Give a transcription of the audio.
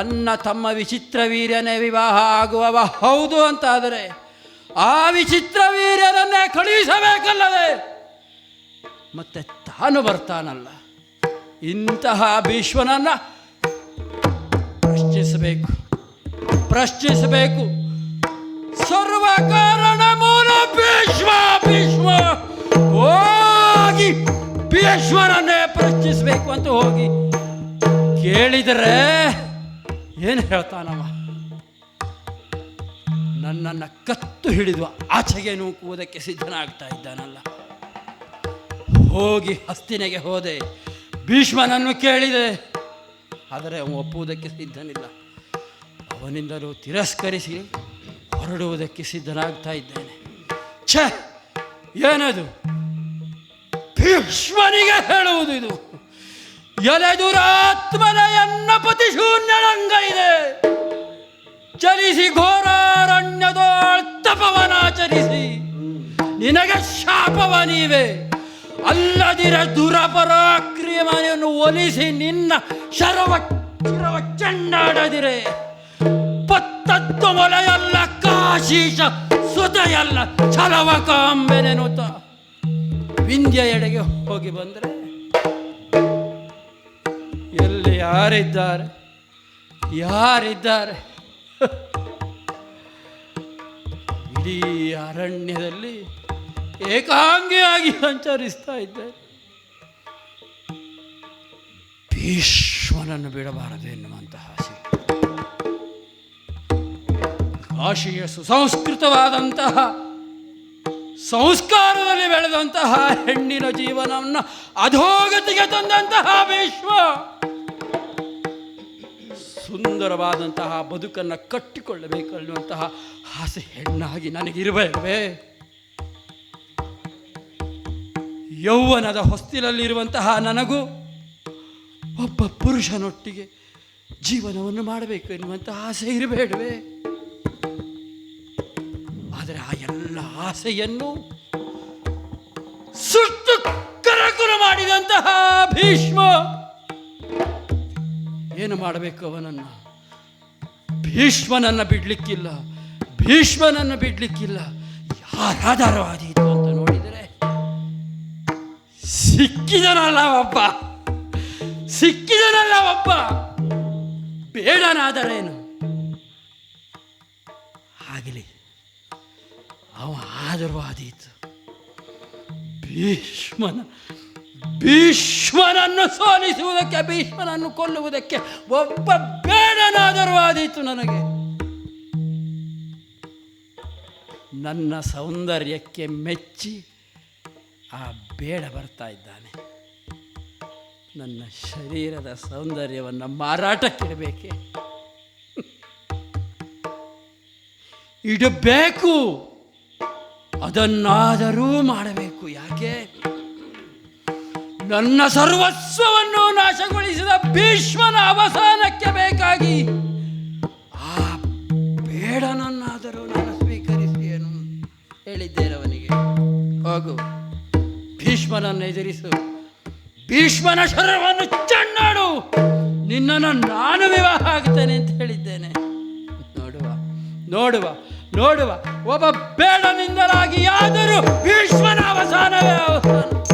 ತನ್ನ ತಮ್ಮ ವಿಚಿತ್ರ ವೀರ್ಯನೇ ವಿವಾಹ ಆಗುವವ ಹೌದು ಅಂತಾದರೆ ಆ ವಿಚಿತ್ರ ವೀರ್ಯರನ್ನೇ ಕಳುಹಿಸಬೇಕಲ್ಲದೆ? ಮತ್ತೆ ತಾನು ಬರ್ತಾನಲ್ಲ. ಇಂತಹ ಭೀಷ್ಮನನ್ನ ಪ್ರಶ್ನಿಸಬೇಕು. ಪ್ರಶ್ನಿಸಬೇಕು. ಸರ್ವ ಕಾರಣ ಮೂಲ ಭೀಷ್ಮ ಭೀಷ್ಮ. ಹೋಗಿ ಭೀಷ್ಮರನ್ನೇ ಪ್ರಶ್ನಿಸಬೇಕು ಅಂತ ಹೋಗಿ ಕೇಳಿದರೆ ಏನು ಹೇಳ್ತಾನವ ನನ್ನನ್ನು ಕತ್ತು ಹಿಡಿದು ಆಚೆಗೆ ನೂಕುವುದಕ್ಕೆ ಸಿದ್ಧನಾಗ್ತಾ ಇದ್ದಾನಲ್ಲ. ಹೋಗಿ ಹಸ್ತಿನೆಗೆ ಹೋದೆ, ಭೀಷ್ಮನನ್ನು ಕೇಳಿದೆ. ಆದರೆ ಅವನು ಒಪ್ಪುವುದಕ್ಕೆ ಸಿದ್ಧನಿಲ್ಲ. ಅವನಿಂದಲೂ ತಿರಸ್ಕರಿಸಿ ಹೊರಡುವುದಕ್ಕೆ ಸಿದ್ಧನಾಗ್ತಾ ಇದ್ದೇನೆ. ಛ, ಏನದು? ಭೀಷ್ಮನಿಗೆ ಹೇಳುವುದು ಇದು. ಎಲೆದುರಾತ್ಮನ ಎನ್ನ ಪತಿ ಶೂನ್ಯಳಂಗ ನಿನಗೆ ಶಾಪವ ನೀವೇ. ಅಲ್ಲದಿರ ದುರಪರಾಕ್ರಿಯಮನೆಯನ್ನು ಒಲಿಸಿ ನಿನ್ನ ಶರವ ಚಿರವ ಚಂಡಾಡದಿರೆ. ಪತ್ತದ್ದು ಮೊಲೆಯಲ್ಲ, ಕಾಶೀಶ ಸುತೆಯಲ್ಲ ಛಲವ ಕಾಂಬೆನೆನುತ ವಿಂಧ್ಯ ಎಡೆಗೆ ಹೋಗಿ ಬಂದರೆ ಎಲ್ಲಿ ಯಾರಿದ್ದಾರೆ? ಯಾರಿದ್ದಾರೆ? ಇಡೀ ಅರಣ್ಯದಲ್ಲಿ ಏಕಾಂಗಿಯಾಗಿ ಸಂಚರಿಸ್ತಾ ಇದ್ದೆ. ಭೀಷ್ಮನನ್ನು ಬಿಡಬಾರದು ಎನ್ನುವಂತಹ ಆಸೆ. ಕಾಶಿಯ ಸುಸಂಸ್ಕೃತವಾದಂತಹ ಸಂಸ್ಕಾರದಲ್ಲಿ ಬೆಳೆದಂತಹ ಹೆಣ್ಣಿನ ಜೀವನವನ್ನು ಅಧೋಗತಿಗೆ ತಂದಂತಹ ವಿಶ್ವ ಸುಂದರವಾದಂತಹ ಬದುಕನ್ನು ಕಟ್ಟಿಕೊಳ್ಳಬೇಕನ್ನುವಂತಹ ಆಸೆ ಹೆಣ್ಣಾಗಿ ನನಗಿರಬೇಡವೇ ಯೌವನದ ಹೊಸ್ತಿಲಲ್ಲಿರುವಂತಹ ನನಗೂ ಒಬ್ಬ ಪುರುಷನೊಟ್ಟಿಗೆ ಜೀವನವನ್ನು ಮಾಡಬೇಕು ಎನ್ನುವಂತಹ ಆಸೆ ಇರಬೇಡವೇ? ಆದರೆ ಆ ಎಲ್ಲ ಆಸೆಯನ್ನು ಸುಟ್ಟು ಕರಕುರ ಮಾಡಿದಂತಹ ಭೀಷ್ಮ ಏನು ಮಾಡಬೇಕು ಅವನನ್ನು? ಭೀಷ್ಮನನ್ನು ಬಿಡ್ಲಿಕ್ಕಿಲ್ಲ ಭೀಷ್ಮನನ್ನು ಬಿಡ್ಲಿಕ್ಕಿಲ್ಲ. ಯಾರಾಧಾರವಾದೀತು ಸಿಕ್ಕಿದನಲ್ಲ ಒಬ್ಬ ಸಿಕ್ಕಿದನಲ್ಲ ಒಬ್ಬ ಬೇಡನಾದರೇನು? ಆಗಲಿ. ಅವ ಆದರೂ ಆದೀತು ಭೀಷ್ಮನ, ಭೀಷ್ಮನನ್ನು ಸೋಲಿಸುವುದಕ್ಕೆ, ಭೀಷ್ಮನನ್ನು ಕೊಲ್ಲುವುದಕ್ಕೆ ಒಬ್ಬ ಬೇಡನಾದರೂ ಆದೀತು ನನಗೆ. ನನ್ನ ಸೌಂದರ್ಯಕ್ಕೆ ಮೆಚ್ಚಿ ಆ ಬೇಡ ಬರ್ತಾ ಇದ್ದಾನೆ. ನನ್ನ ಶರೀರದ ಸೌಂದರ್ಯವನ್ನು ಮಾರಾಟಕ್ಕಿಡಬೇಕೆ. ಇಡಬೇಕು. ಅದನ್ನಾದರೂ ಮಾಡಬೇಕು. ಯಾಕೆ? ನನ್ನ ಸರ್ವಸ್ವವನ್ನು ನಾಶಗೊಳಿಸಿದ ಭೀಷ್ಮನ ಅವಸಾನಕ್ಕೆ ಬೇಕಾಗಿ ಆ ಬೇಡನನ್ನಾದರೂ ನಾನು ಸ್ವೀಕರಿಸಿಯೇನು ಹೇಳಿದ್ದೇನೆ ಅವನಿಗೆ? ಹೋಗು. ಭೀಷ್ಮನನ್ನು ಎದುರಿಸು. ಭೀಷ್ಮನ ಶರವನ್ನು ಚಣ್ಣಾಡು ನಿನ್ನನ್ನು ನಾನು ವಿವಾಹ ಆಗ್ತೇನೆ ಅಂತ ಹೇಳಿದ್ದೇನೆ. ನೋಡುವ ನೋಡುವ ನೋಡುವ. ಒಬ್ಬ ಬೇಡನಿಂದಲಾಗಿ ಯಾದರೂ ಭೀಷ್ಮನ ಅವಸಾನವೇ ಅವಸಾನ